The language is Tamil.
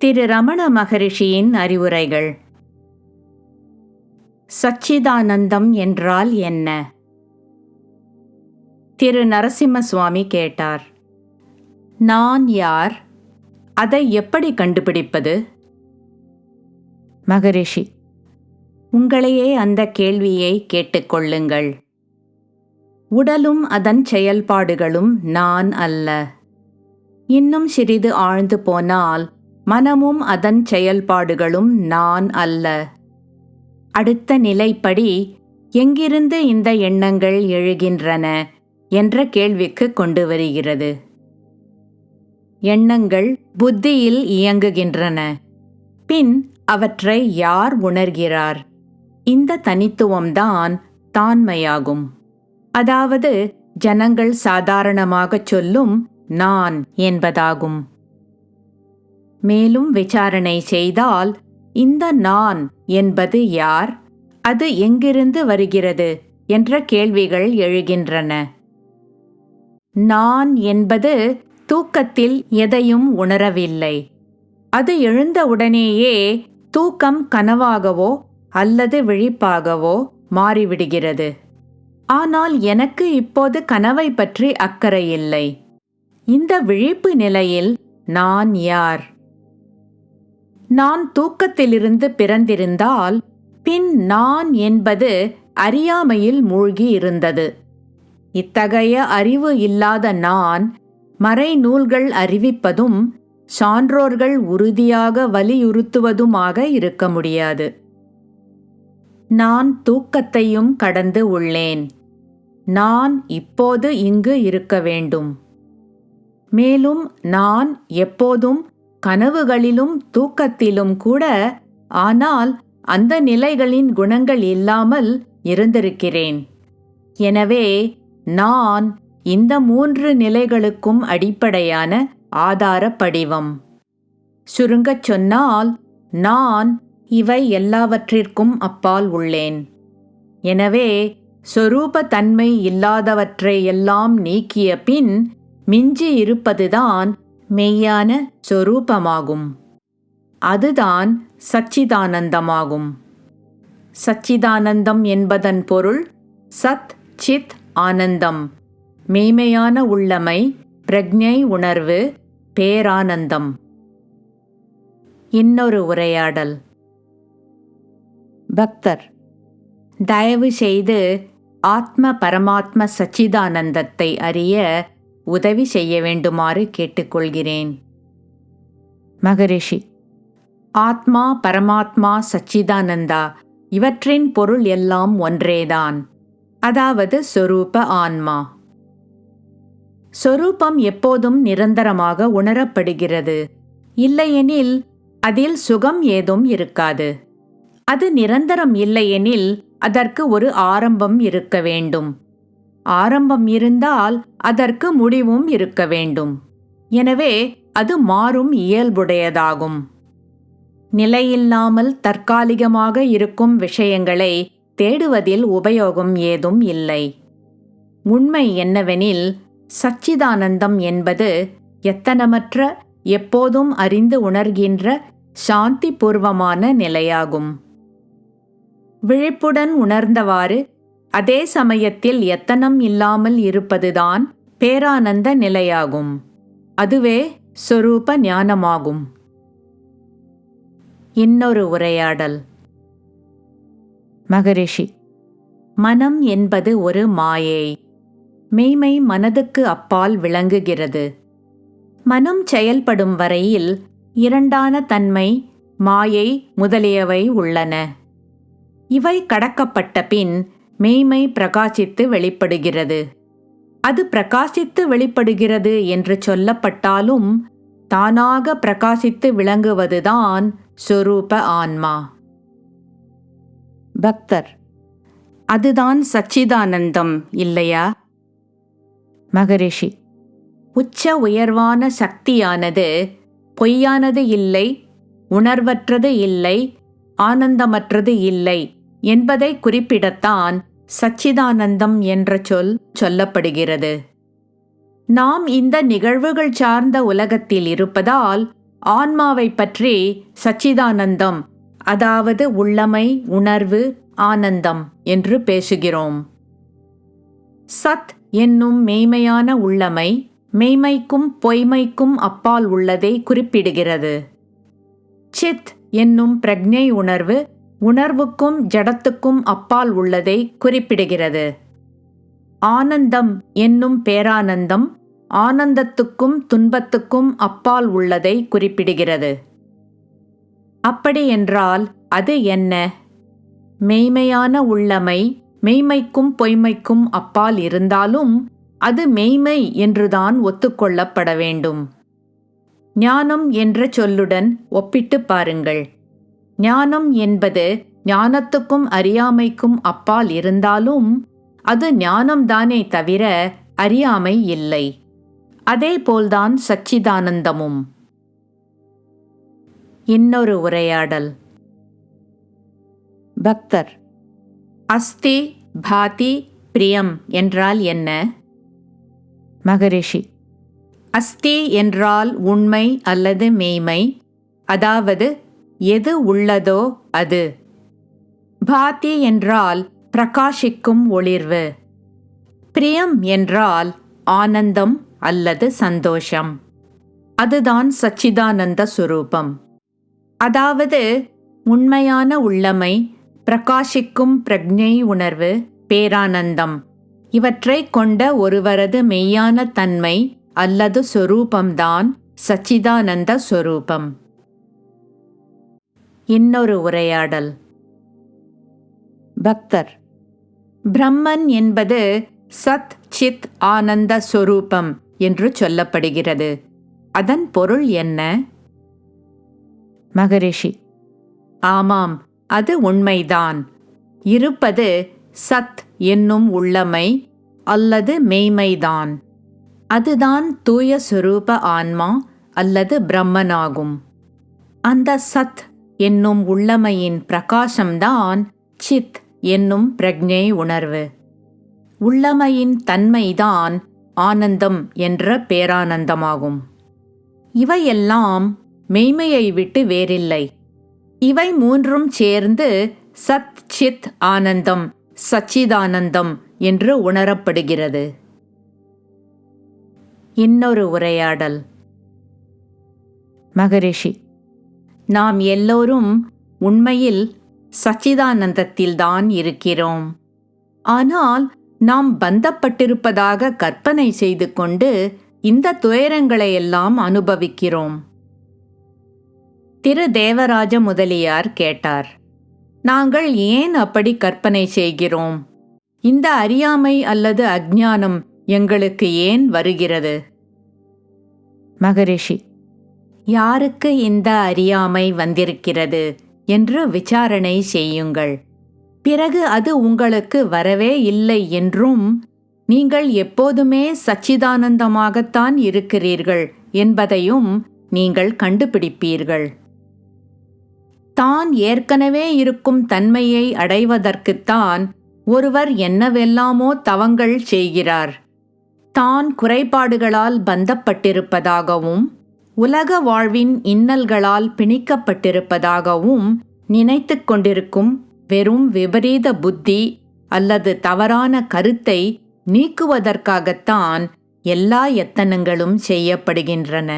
திரு ரமண மகரிஷியின் அறிவுரைகள். சச்சிதானந்தம் என்றால் என்ன? திரு நரசிம்ம சுவாமி கேட்டார். நான் யார்? அதை எப்படி கண்டுபிடிப்பது? மகரிஷி உங்களையே அந்த கேள்வியை கேட்டுக்கொள்ளுங்கள். உடலும் அதன் செயல்பாடுகளும் நான் அல்ல. இன்னும் சிறிது ஆழ்ந்து போனால் மனமும் அதன் செயல்பாடுகளும் நான் அல்ல. அடுத்த நிலைப்படி எங்கிருந்து இந்த எண்ணங்கள் எழுகின்றன என்ற கேள்விக்கு கொண்டு வருகிறது. எண்ணங்கள் புத்தியில் இயங்குகின்றன. பின் அவற்றை யார் உணர்கிறார்? இந்த தனித்துவம்தான் தான்மையாகும் அதாவது ஜனங்கள் சாதாரணமாகச் சொல்லும் நான் என்பதாகும். மேலும் விசாரணை செய்தால் இந்த நான் என்பது யார்? அது எங்கிருந்து வருகிறது? என்ற கேள்விகள் எழுகின்றன. நான் என்பது தூக்கத்தில் எதையும் உணரவில்லை. அது எழுந்தவுடனேயே தூக்கம் கனவாகவோ அல்லது விழிப்பாகவோ மாறிவிடுகிறது. ஆனால் எனக்கு இப்போது கனவை பற்றி அக்கறை இல்லை. இந்த விழிப்பு நிலையில் நான் யார்? நான் தூக்கத்திலிருந்து பிறந்திருந்தால் பின் நான் என்பது அறியாமையில் மூழ்கி இருந்தது இத்தகைய அறிவு இல்லாத நான் மறைநூல்கள் அறிவிப்பதும் சான்றோர்கள் உறுதியாக வலியுறுத்துவதுமாக இருக்க முடியாது. நான் தூக்கத்தையும் கடந்து உள்ளேன். நான் இப்போது இங்கு இருக்க வேண்டும். மேலும் நான் எப்போதும் கனவுகளிலும் தூக்கத்திலும் கூட ஆனால் அந்த நிலைகளின் குணங்கள் இல்லாமல் இருந்திருக்கிறேன். எனவே நான் இந்த மூன்று நிலைகளுக்கும் அடிப்படையான ஆதார படிவம் சுருங்கச் சொன்னால் நான் இவை எல்லாவற்றிற்கும் அப்பால் உள்ளேன். எனவே சொரூப தன்மை இல்லாதவற்றை எல்லாம் நீக்கிய பின் மிஞ்சி இருப்பதுதான் மெய்யான சொரூபமாகும். அதுதான் சச்சிதானந்தமாகும். சச்சிதானந்தம் என்பதன் பொருள் சத் சித் ஆனந்தம். மேமையான உள்ளமை பிரக்ஞை உணர்வு பேரானந்தம். இன்னொரு உரையாடல். பக்தர் தயவு செய்து ஆத்ம பரமாத்ம சச்சிதானந்தத்தை அறிய உதவி செய்ய வேண்டுமாறு கேட்டுக்கொள்கிறேன். மகரிஷி ஆத்மா பரமாத்மா சச்சிதானந்தா இவற்றின் பொருள் எல்லாம் ஒன்றேதான். அதாவது சொரூப ஆன்மா. சொரூபம் எப்போதும் நிரந்தரமாக உணரப்படுகிறது. இல்லையெனில் அதில் சுகம் ஏதும் இருக்காது. அது நிரந்தரம் இல்லையெனில் அதற்கு ஒரு ஆரம்பம் இருக்க வேண்டும். ஆரம்பம் இருந்தால் அதற்கு முடிவும் இருக்க வேண்டும். எனவே அது மாறும் இயல்புடையதாகும். நிலையில்லாமல் தற்காலிகமாக இருக்கும் விஷயங்களை தேடுவதில் உபயோகம் ஏதும் இல்லை. உண்மை என்னவெனில் சச்சிதானந்தம் என்பது எத்தனமற்ற எப்போதும் அறிந்து உணர்கின்ற சாந்தி பூர்வமான நிலையாகும். விழிப்புடன் உணர்ந்தவாறு அதே சமயத்தில் எத்தனம் இல்லாமல் இருப்பதுதான் பேரானந்த நிலையாகும். அதுவே சொரூப ஞானமாகும். இன்னொரு உரையாடல். மகரிஷி மனம் என்பது ஒரு மாயை. மெய்மை மனதுக்கு அப்பால் விளங்குகிறது. மனம் செயல்படும் வரையில் இரண்டான தன்மை மாயை முதலியவை உள்ளன. இவை கடக்கப்பட்ட பின் மெய்மை பிரகாசித்து வெளிப்படுகிறது. அது பிரகாசித்து வெளிப்படுகிறது என்று சொல்லப்பட்டாலும் தானாக பிரகாசித்து விளங்குவதுதான் சொரூப ஆன்மா. பக்தர் அதுதான் சச்சிதானந்தம் இல்லையா? மகரிஷி உச்ச உயர்வான சக்தியானது பொய்யானது இல்லை உணர்வற்றது இல்லை ஆனந்தமற்றது இல்லை என்பதை குறிப்பிடத்தான் சச்சிதானந்தம் என்ற சொல் சொல்லப்படுகிறது. நாம் இந்த நிகழ்வுகள் சார்ந்த உலகத்தில் இருப்பதால் ஆன்மாவை பற்றி சச்சிதானந்தம் அதாவது உள்ளமை உணர்வு ஆனந்தம் என்று பேசுகிறோம். சத் என்னும் மெய்மையான உள்ளமை மெய்மைக்கும் பொய்மைக்கும் அப்பால் உள்ளதை குறிப்பிடுகிறது. சித் என்னும் பிரக்ஞை உணர்வு உணர்வுக்கும் ஜடத்துக்கும் அப்பால் உள்ளதை குறிப்பிடுகிறது. ஆனந்தம் என்னும் பேரானந்தம் ஆனந்தத்துக்கும் துன்பத்துக்கும் அப்பால் உள்ளதை குறிப்பிடுகிறது. அப்படியென்றால் அது என்ன? மெய்மையான உள்ளமை மெய்மைக்கும் பொய்மைக்கும் அப்பால் இருந்தாலும் அது மெய்மை என்றுதான் ஒத்துக்கொள்ளப்பட வேண்டும். ஞானம் என்ற சொல்லுடன் ஒப்பிட்டு பாருங்கள். ஞானம் என்பது ஞானத்துக்கும் அறியாமைக்கும் அப்பால் இருந்தாலும் அது ஞானம்தானே தவிர அறியாமை இல்லை. அதேபோல்தான் சச்சிதானந்தமும். இன்னொரு உரையாடல். பக்தர். அஸ்தி பாதி பிரியம் என்றால் என்ன? மகரிஷி. அஸ்தி என்றால் உண்மை அல்லது மெய்மை அதாவது எது உள்ளதோ அது. பாத்தி என்றால் பிரகாஷிக்கும் ஒளிர்வு. பிரியம் என்றால் ஆனந்தம் அல்லது சந்தோஷம். அதுதான் சச்சிதானந்த சுரூபம். அதாவது உண்மையான உள்ளமை பிரகாஷிக்கும் பிரக்ஞை உணர்வு பேரானந்தம். இவற்றை கொண்ட ஒருவரது மெய்யான தன்மை அல்லது சொரூபம்தான் சச்சிதானந்த சொரூபம். இன்னொரு உரையாடல். பக்தர். பிரம்மன் என்பது சத் சித் ஆனந்த சொரூபம் என்று சொல்லப்படுகிறது. அதன் பொருள் என்ன? மகரிஷி. ஆமாம் அது உண்மைதான். இருப்பது சத் என்னும் உள்ளமை அல்லது மெய்மைதான். அதுதான் தூய சுரூப ஆன்மா அல்லது பிரம்மனாகும். அந்த சத் என்னும் உள்ளமையின் பிரகாசம்தான் சித் என்னும் பிரக்ஞை உணர்வு. உள்ளமையின் தன்மைதான் ஆனந்தம் என்ற பேரானந்தமாகும். இவையெல்லாம் மெய்மையை விட்டு வேறில்லை. இவை மூன்றும் சேர்ந்து சத் சித் ஆனந்தம் சச்சிதானந்தம் என்று உணரப்படுகிறது. இன்னொரு உரையாடல். மகரிஷி நாம் எல்லோரும் உண்மையில் சச்சிதானந்தத்தில்தான் இருக்கிறோம். ஆனால் நாம் பந்தப்பட்டிருப்பதாக கற்பனை செய்து கொண்டு இந்த துயரங்களை எல்லாம் அனுபவிக்கிறோம். திரு தேவராஜ முதலியார் கேட்டார் நாங்கள் ஏன் அப்படி கற்பனை செய்கிறோம்? இந்த அறியாமை அல்லது அஜ்ஞானம் எங்களுக்கு ஏன் வருகிறது? மகரிஷி யாருக்கு இந்த அறியாமை வந்திருக்கிறது? என்று விசாரணை செய்யுங்கள். பிறகு அது உங்களுக்கு வரவே இல்லை என்றும் நீங்கள் எப்போதுமே சச்சிதானந்தமாகத்தான் இருக்கிறீர்கள் என்பதையும் நீங்கள் கண்டுபிடிப்பீர்கள். தான் ஏற்கனவே இருக்கும் தன்மையை அடைவதற்குத்தான் ஒருவர் என்னவெல்லாமோ தவங்கள் செய்கிறார். தான் குறைபாடுகளால் பந்தப்பட்டிருப்பதாகவும் உலக வாழ்வின் இன்னல்களால் பிணிக்கப்பட்டிருப்பதாகவும் நினைத்து கொண்டிருக்கும் வெறும் விபரீத புத்தி அல்லது தவறான கருத்தை நீக்குவதற்காகத்தான் எல்லா எத்தனங்களும் செய்யப்படுகின்றன.